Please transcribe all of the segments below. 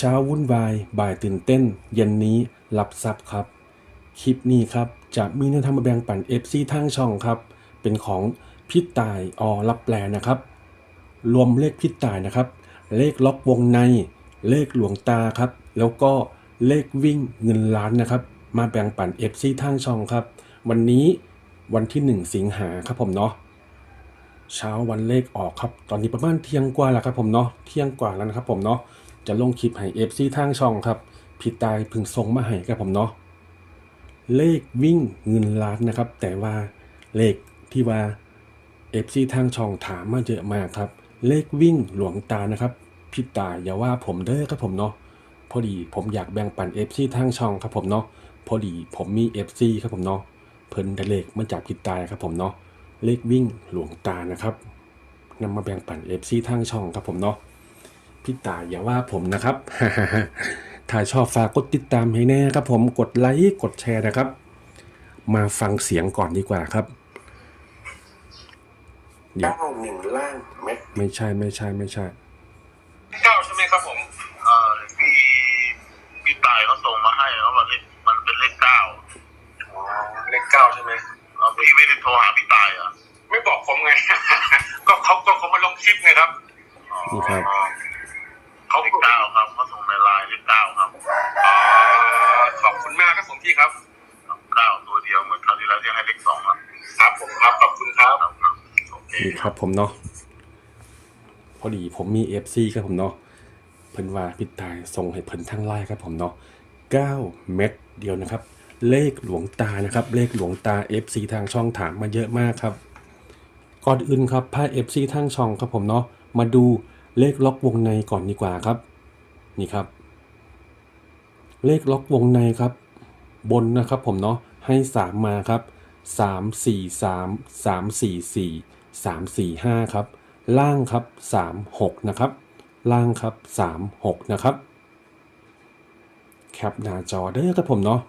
เช้าวุ่นวาย บ่ายตื่นเต้น เย็นนี้รับทรัพย์ครับ คลิปนี้ครับจะมีเนื้อทำมาแบ่งปัน FC ทางช่องครับ เป็นของพี่ตายอรับแปลนะครับ รวมเลขพี่ตายนะครับ เลขล็อกวงใน เลขหลวงตาครับ แล้วก็เลขวิ่งเงินล้านนะครับ มาแบ่งปัน FC ทางช่องครับ วันนี้วันที่ 1 สิงหาครับผมเนาะเช้าวันเลขออกครับ ตอนนี้ประมาณเที่ยงกว่าแล้วครับผมเนาะเที่ยงกว่าแล้วนะครับผมเนาะ จะลงคลิปให้ FC ทางช่องครับพี่ตายพึงส่งมาให้ครับผมเนาะเลขวิ่งเงินล้านนะครับ แต่ว่าเลขที่ว่า FC ทางช่องถามมาเยอะมากครับ เลขวิ่งหลวงตานะครับพี่ตายอย่าว่าผมเด้อครับผมเนาะพอดีผมอยากแบ่งปัน FC ทางช่องครับผมเนาะพอดีผมมี FC ครับผมเนาะเพิ่นได้เลขมาจากพี่ตายครับผมเนาะเลขวิ่งหลวงตานะครับนำมาแบ่งปัน FC ทางช่องครับผมเนาะ พี่ตายอย่าว่าผมนะครับ ถ้าชอบฝากกดติดตามให้แน่ครับผมกดไลค์กดแชร์นะครับ มาฟังเสียงก่อนดีกว่าครับเดี๋ยวเก้าหนึ่งล่างเม็ดไม่ใช่ไม่ใช่ไม่ใช่เก้าใช่ไหมครับผมเอ่อที่พี่ตายเขาส่งมาให้แล้วมันเลขมันเป็นเลขเก้าอ๋อเลขเก้าใช่ไหมเอ่อพี่ไม่ได้โทรหาพี่ตายเหรอะไม่บอกผมไง ก็เขาก็เขามาลงคลิปไงครับ นี่ครับ โอเคนี่ครับผมเนาะพอดีผมมี FC ครับผมเนาะเพิ่นว่าพี่ตายส่งให้เพิ่นทั้งไลน์ครับผมเนาะ9 เม็ดเดียวนะครับ เลขหลวงตานะครับ เลขหลวงตา FC ทางช่องถามมาเยอะมากครับ ก่อนอื่นครับพา FC ทางช่องครับผมเนาะมาดูเลขล็อกวงในก่อนดีกว่าครับ นี่ครับ เลขล็อกวงในครับ บนนะครับผมเนาะให้ 3 มาครับ 3 4 3 3 4 4 3 4 5 ครับ ล่างครับ 3 6 นะครับ ล่างครับ 3 6 นะครับ แคปหน้าจอเด้อครับผมเนาะ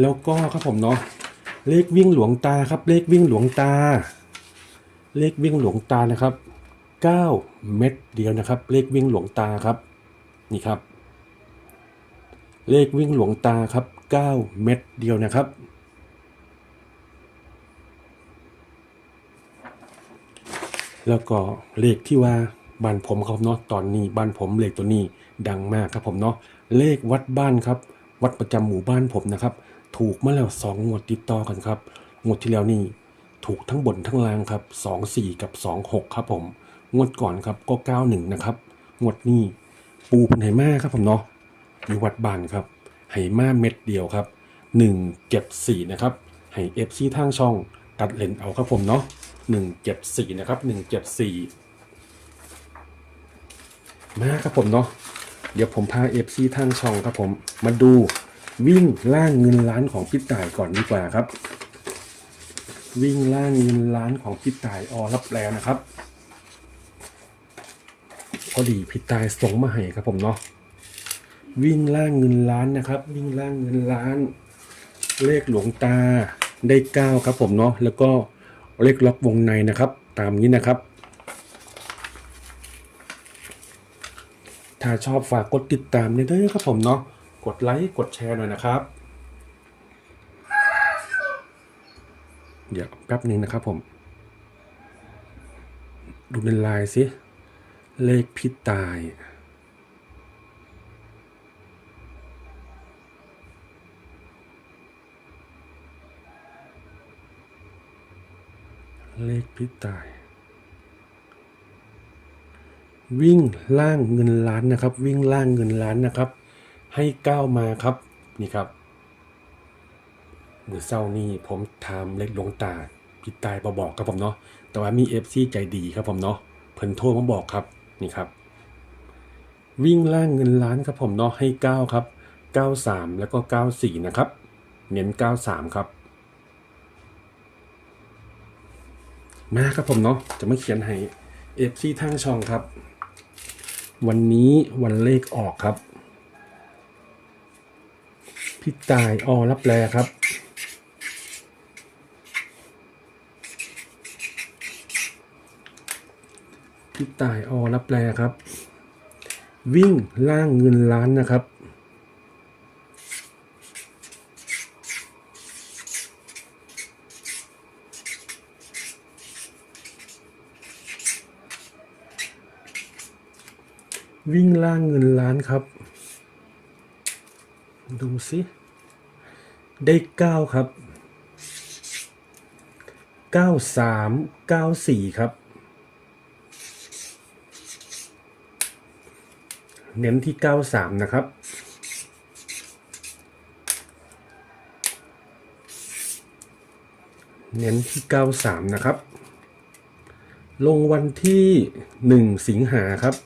แล้วก็ครับผมเนาะเลขวิ่งหลวงตาครับ เลขวิ่งหลวงตา เลขวิ่งหลวงตานะครับ 9 เม็ดเดียวนะครับ เลขวิ่งหลวงตาครับนี่ครับ เลขวิ่งหลวงตาครับ 9 เม็ดเดียวนะครับ แล้วก็เลขที่ว่าบ้านผมครับเนาะตอนนี้บ้านผมเลขตัวนี้ดังมากครับผมเนาะเลขวัดบ้านครับ วัดประจำหมู่บ้านผมนะครับ ถูกมาแล้วสองงวดติดต่อกันครับงวดที่แล้วนี่ถูกทั้งบนทั้งล่างครับสองสี่กับสองหกครับผมงวดก่อนครับก็เก้าหนึ่งนะครับงวดนี้ปูเป็นไหมาครับผมเนาะอยู่วัดบ้านครับไหมาเม็ดเดียวครับหนึ่งเจ็ดสี่นะครับให้เอฟซีทางช่องตัดเลนเอาครับผมเนาะ หนึ่งเจ็ดสี่นะครับหนึ่งเจ็ดสี่มาครับผมเนาะเดี๋ยวผมพาเอฟซีทางช่องครับผม มาดูวิ่งล่างเงินล้านของพี่ต่ายก่อนดีกว่าครับ วิ่งล่างเงินล้านของพี่ต่ายออรับแปลนะครับ พอดีพี่ตายส่งมาให้ครับผมเนาะวิ่งล่างเงินล้านนะครับ วิ่งล่างเงินล้าน เลขหลวงตาได้เก้าครับผมเนาะแล้วก็ เลขล็อกวงในนะครับ ตามนี้นะครับ ถ้าชอบฝากกดติดตามด้วยนะครับผมเนาะกดไลค์กดแชร์หน่อยนะครับ เดี๋ยวแป๊บหนึ่งนะครับผม ดูในไลน์สิ เลขพิตาย เลขพิตาย วิ่งล่างเงินล้านนะครับ วิ่งล่างเงินล้านนะครับ ให้ก้าวมาครับนี่ครับมือเศร้านี่ผมทำเล็กลงตาพิตายบอบอกครับผมเนาะแต่ว่ามีเอฟซีใจดีครับผมเนาะเพิ่นโทรมาบอกครับนี่ครับ วิ่งล่างเงินล้านครับผมเนาะให้เก้าครับเก้าสามแล้วก็เก้าสี่นะครับ เน้นเก้าสามครับ มาครับผมเนาะจะมาเขียนให้เอฟซีทางช่องครับ วันนี้วันเลขออกครับ พี่ตายอรับแลครับ พี่ตายออรับแลครับ วิ่งล่างเงินล้านนะครับ วิ่งล่างเงินล้านครับ ดูสิได้เก้าครับเก้าสามเก้าสี่ครับ เน้นที่เก้าสามนะครับ เน้นที่เก้าสามนะครับ ลงวันที่หนึ่งสิงหาครับ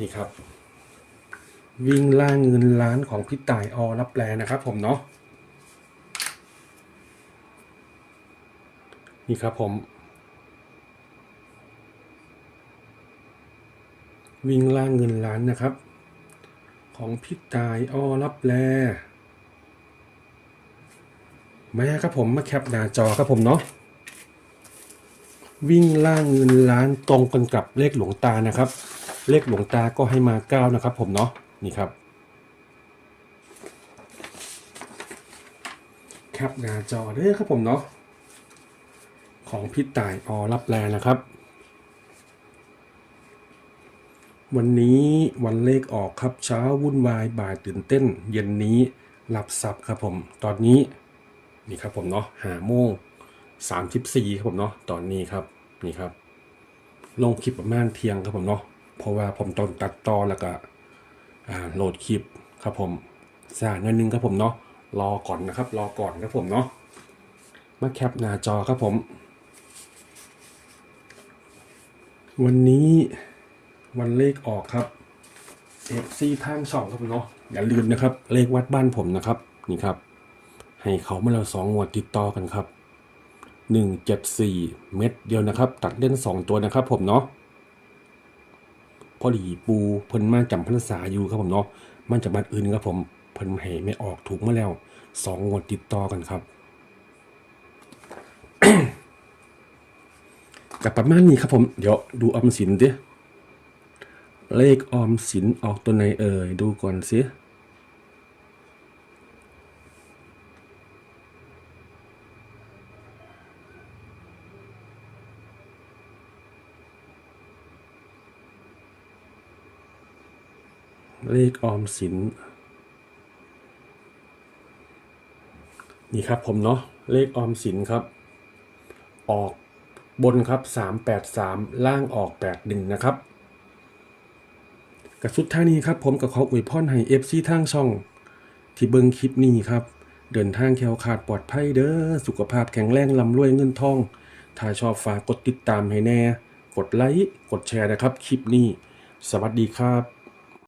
นี่ครับ วิ่งล่างเงินล้านของพี่ต่ายอรับแปลนะครับ ผมเนาะนี่ครับผม วิ่งล่างเงินล้านนะครับ ของพี่ตายอรับแลมาครับผมมาแคปหน้าจอครับผมเนาะวิ่งล่างเงินล้านตรงกันกับเลขหลวงตานะครับ เลขหลวงตาก็ให้มาเก้านะครับ ผมเนาะนี่ครับแคปหน้าจอเด้อครับผมเนาะของพี่ต่ายอรับแลนะครับ วันนี้วันเลขออกครับเช้าวุ่นวายบ่ายตื่นเต้น เย็นนี้หลับสับครับผมตอนนี้นี่ครับผมเนาะหาโมงสามสิบสี่ครับผมเนาะตอนนี้ครับนี่ครับ ลงคลิปประมาณเที่ยงครับผมเนาะ เพราะว่าผมต้องตัดต่อแล้วก็โหลดคลิปครับผมสาหน่อยนึงครับผมเนาะรอก่อนนะครับ รอก่อนครับผมเนาะมาแคปหน้าจอครับผม วันนี้วันเลขออกครับ FC ทางช่องครับผมเนาะอย่าลืมนะครับ เลขวัดบ้านผมนะครับ นี่ครับ ให้เขามาแล้วสองงวดติดต่อกันครับหนึ่งเจ็ดสี่เม็ดเดียวนะครับ ตัดเล่นสองตัวนะครับผมเนาะ พอดีปูเพิ่นมาจำพรรษาอยู่ครับผมเนาะมันจากบ้านอื่นครับผมเพิ่นให้ไม่ออกถูกมาแล้วสองงวดติดต่อกันครับกับประมาณนี้ครับผมเดี๋ยวดูออมสินดิเลขออมสินออกตัวไหนเอ่ยดูก่อนสิ เลขออมสิน นี่ครับผมเนาะเลขออมสินครับ ออกบนครับ 383 ล่างออก 81 นะครับกับสุดท้ายนี้ครับผมกับขออวยพรให้ FC ทางช่อง ที่เบิ่งคลิปนี้ครับ เดินทางแคล้วขาดปลอดภัยเด้อสุขภาพแข็งแรงลำรวยเงินทอง ถ้าชอบฝากกดติดตามให้แน่ กดไลค์กดแชร์นะครับคลิปนี้ สวัสดีครับ